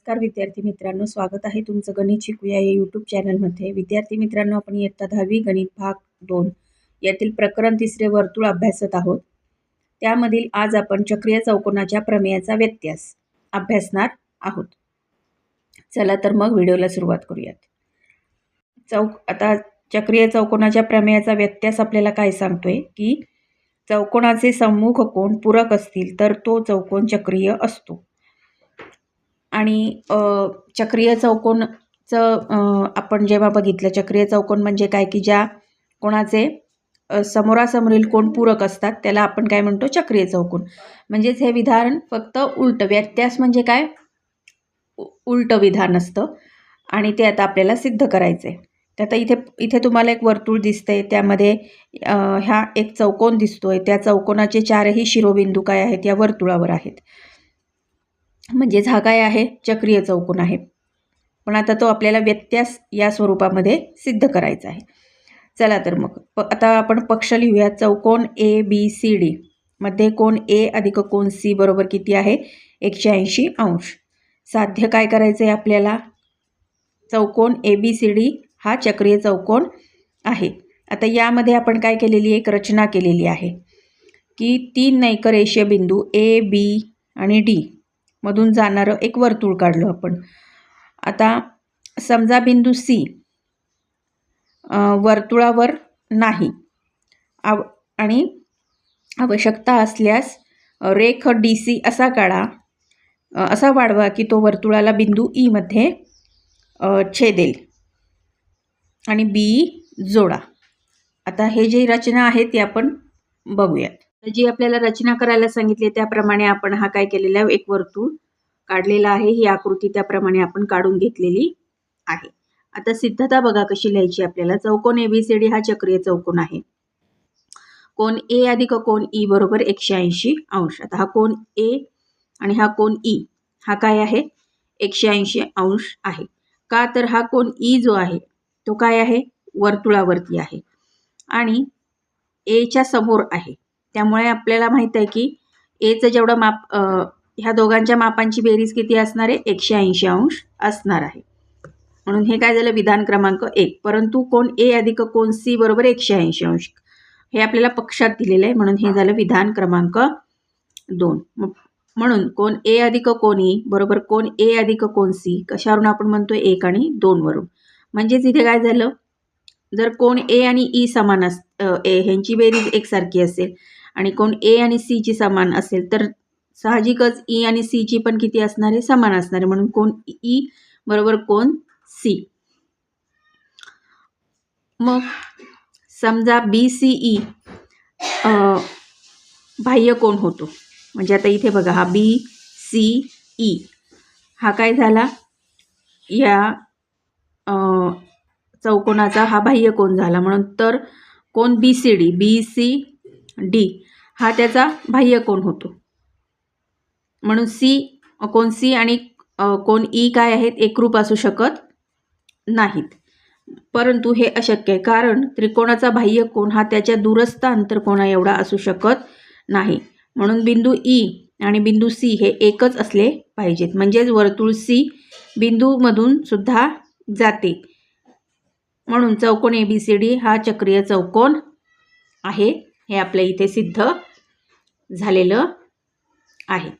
नमस्कार विद्यार्थी मित्रांनो स्वागत आहे तुमचं गणित शिकूया या यूट्यूब चॅनलमध्ये विद्यार्थी मित्रांनो आपण इयत्ता दहावी गणित भाग दोन यातील प्रकरण तिसरे वर्तुळ अभ्यासत आहोत. त्यामधील आज आपण चक्रीय चौकोनाच्या प्रमेयाचा व्यत्यास अभ्यासणार आहोत. चला तर मग व्हिडिओला सुरुवात करूयात. चौक आता चक्रीय चौकोनाच्या प्रमेयाचा व्यत्यास आपल्याला काय सांगतोय? की चौकोनाचे सम्मुख कोण पूरक असतील तर तो चौकोन चक्रीय असतो. आणि चक्रीय चौकोनचं आपण जेव्हा बघितलं चक्रीय चौकोन म्हणजे काय की ज्या कोणाचे समोरासमोरील कोण पूरक असतात त्याला आपण काय म्हणतो? चक्रीय चौकोन. म्हणजेच हे विधान फक्त उलटं व्यत्यास म्हणजे काय? उलटं विधान असतं आणि ते आता आपल्याला सिद्ध करायचं आहे तर आता इथे इथे तुम्हाला एक वर्तुळ दिसतंय त्यामध्ये ह्या एक चौकोन दिसतोय. त्या चौकोनाचे चारही शिरोबिंदू काय आहेत? या वर्तुळावर आहेत. म्हणजेच हा काय आहे? चक्रीय चौकोन आहे. पण आता तो आपल्याला व्यत्यास या स्वरूपामध्ये सिद्ध करायचा आहे. चला तर मग प आता आपण पक्ष लिहूया चौकोन ए बी सी डी मध्ये कोण ए अधिक कोण सी बरोबर किती आहे? एकशे ऐंशी अंश. साध्य काय करायचं आहे आपल्याला? चौकोन ए बी सी डी हा चक्रीय चौकोन आहे. आता यामध्ये आपण काय केलेली एक रचना केलेली आहे. की तीन नैकरेषीय बिंदू ए बी आणि डी मधून जाणारं एक वर्तुळ काढलं आपण. आता समजा बिंदू सी वर्तुळावर नाही. आव आणि आवश्यकता असल्यास रेख डी सी असा काढा असा वाढवा की तो वर्तुळाला बिंदू e ईमध्ये छेदेल. आणि बी जोडा. आता हे जे रचना आहे ती आपण बघूयात. जी आपल्याला रचना करायला सांगितली त्याप्रमाणे आपण हा काय केलेला एक वर्तुळ काढलेला आहे. ही आकृती त्याप्रमाणे आपण काढून घेतलेली आहे. आता सिद्धता बघा कशी लिहायची आपल्याला. चौकोन एबीसीडी हा चक्रीय चौकोन आहे. कोण ए अधिक कोण ई e बरोबर एकशे ऐंशी अंश. आता हा कोण ए आणि हा कोण ई e, हा काय आहे? एकशे ऐंशी अंश आहे. का तर हा कोण ई e जो आहे तो काय आहे? वर्तुळावरती आहे. आणि एच्या समोर आहे. त्यामुळे आपल्याला माहीत आहे की एचं जेवढं माप ह्या दोघांच्या मापांची बेरीज किती असणार आहे? एकशे ऐंशी अंश असणार आहे. म्हणून हे काय झालं? विधान क्रमांक एक. परंतु कोण ए अधिक कोण सी बरोबर एकशे ऐंशी अंश? हे आपल्याला पक्षात दिलेलं आहे. म्हणून हे झालं विधान क्रमांक दोन. म्हणून कोण ए अधिक कोण ई बरोबर कोण ए अधिक कोण सी कशावरून आपण म्हणतोय? एक आणि दोनवरून म्हणजेच इथे काय झालं? जर कोण ए आणि ई समान अस ए ह्यांची बेरीज एकसारखी असेल आणि कोण ए आणि सीची समान असेल तर साहजिकच ई आणि सीची पण किती असणार आहे? समान असणार आहे. म्हणून कोण ई बरोबर कोण सी मग समजा बी सी ई बाह्य कोण होतो? म्हणजे आता इथे बघा हा बी सी ई हा काय झाला? या चौकोनाचा हा बाह्य कोण झाला. म्हणून तर कोण B C D B C D. हा त्याचा बाह्य कोण होतो. म्हणून सी कोण सी आणि कोण ई काय आहेत एकरूप असू शकत नाहीत. परंतु हे अशक्य आहे कारण त्रिकोणाचा बाह्य कोण हा त्याच्या दूरस्थ अंतरकोणा एवढा असू शकत नाही. म्हणून बिंदू ई आणि बिंदू सी हे एकच असले पाहिजेत. म्हणजेच वर्तुळ सी बिंदूमधून सुद्धा जाते. म्हणून चौकोन ए बी सी डी हा चक्रीय चौकोन आहे. हे आपल्या इथे सिद्ध झालेलं आहे.